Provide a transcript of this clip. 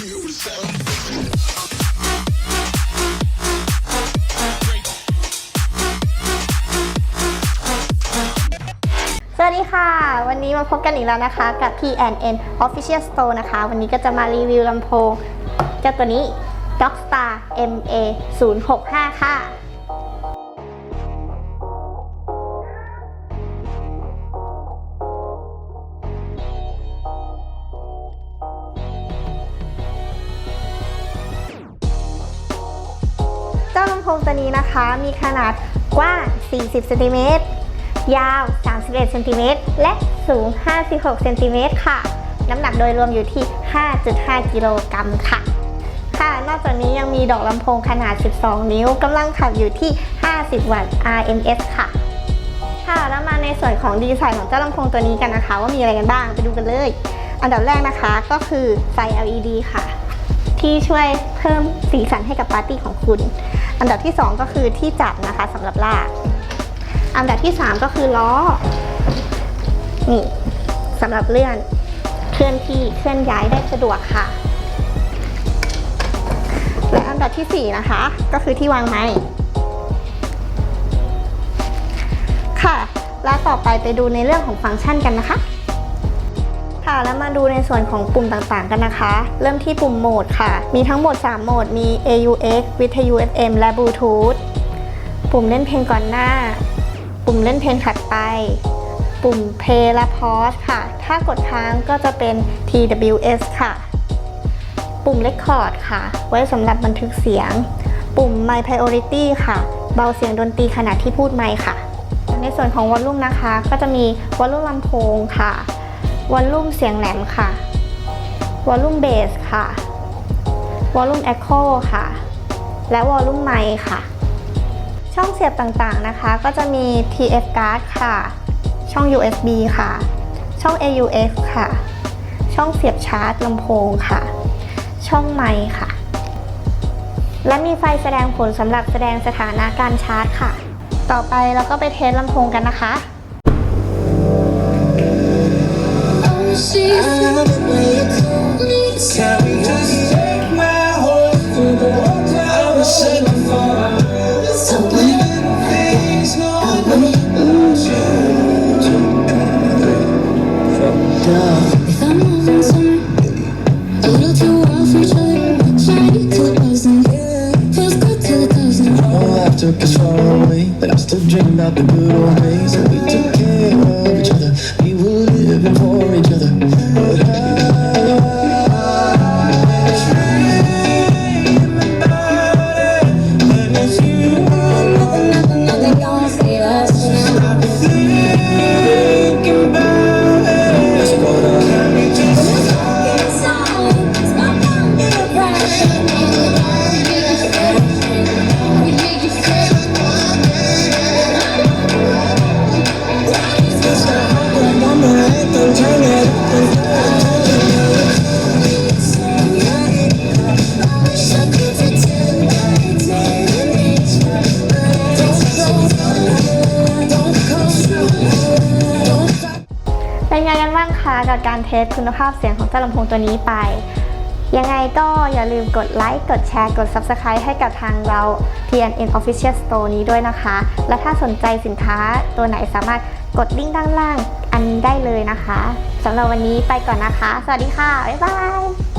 สวัสดีค่ะ วันนี้มาพบกันอีกแล้วนะคะกับ P&N Official Store นะคะ วันนี้ก็จะมารีวิวลำโพงเจ้าตัวนี้ Dogstar MA 065ค่ะ พงตัวนี้นะคะ มีขนาดกว้าง 40เซนติเมตรยาว 31เซนติเมตรและสูง 56เซนติเมตรค่ะ น้ำหนักโดยรวมอยู่ที่ 5.5 กิโลกรัมค่ะ ค่ะ นอกจากนี้ยังมีดอกลำโพงขนาด 12 นิ้วกำลังขับอยู่ที่ 50 วัตต์ RMS ค่ะ ค่ะ แล้วมาในส่วนของดีไซน์ของเจ้าลำโพงตัวนี้กันนะคะ ว่ามีอะไรกันบ้าง ไปดูกันเลย อันดับแรกนะคะก็คือไฟ LED ค่ะ ที่ช่วยเพิ่มสีสันให้กับปาร์ตี้ของคุณ อันดับที่ 2 ก็คือที่จับนะคะสำหรับลาก อันดับที่ 3 ก็คือล้อ นี่สำหรับเลื่อน เคลื่อนที่เคลื่อนย้ายได้สะดวกค่ะ และอันดับทีสี่4 นะคะ ก็คือที่วางไม้ค่ะ แล้วต่อไปไปดูในเรื่องของฟังก์ชันกันนะคะ ค่ะ แล้วมาดูในส่วนของปุ่มต่างๆกันนะคะ เริ่มที่ปุ่มโหมดค่ะ มีทั้งหมด 3 โหมด มี AUX วิทยุ FM และ Bluetooth ปุ่มเล่นเพลงก่อนหน้า ปุ่มเล่นเพลงถัดไป ปุ่ม Play และ Pause ค่ะ ถ้ากดค้างก็จะเป็น TWS ค่ะ ปุ่ม Record ค่ะ ไว้สำหรับบันทึกเสียง ปุ่ม My Priority ค่ะ เบาเสียงดนตรีขณะที่พูดไมค์ค่ะ ในส่วนของวอลลุ่มนะคะ ก็จะมีวอลลุ่มลำโพงค่ะ วอลลุ่มเสียงแหลมค่ะ วอลลุ่มเบสค่ะ วอลลุ่มเอ็โคค่ะ และวอลลุ่มไมค์ค่ะ ช่องเสียบต่างๆนะคะ ก็จะมี TF card ค่ะ ช่อง USB ค่ะ ช่อง AUX ค่ะ ช่องเสียบชาร์จลำโพงค่ะ ช่องไมค์ค่ะ และมีไฟแสดงผลสำหรับแสดงสถานะการชาร์จค่ะ ต่อไปเราก็ไปเทสลำโพงกันนะคะ the good old days. And we took care of each other. We were living for each other. กันบ้างคะกับการเทสคุณภาพเสียงของเจ้าลำโพงตัวนี้ไป ยังไงก็อย่าลืมกดไลค์ กดแชร์ กด Subscribe ให้กับทางเรา PNN Official Store นี้ด้วยนะคะ และถ้าสนใจสินค้าตัวไหนสามารถกดลิงก์ด้านล่างอันนี้ได้เลยนะคะสำหรับวันนี้ไปก่อนนะคะ สวัสดีค่ะ บ๊ายบาย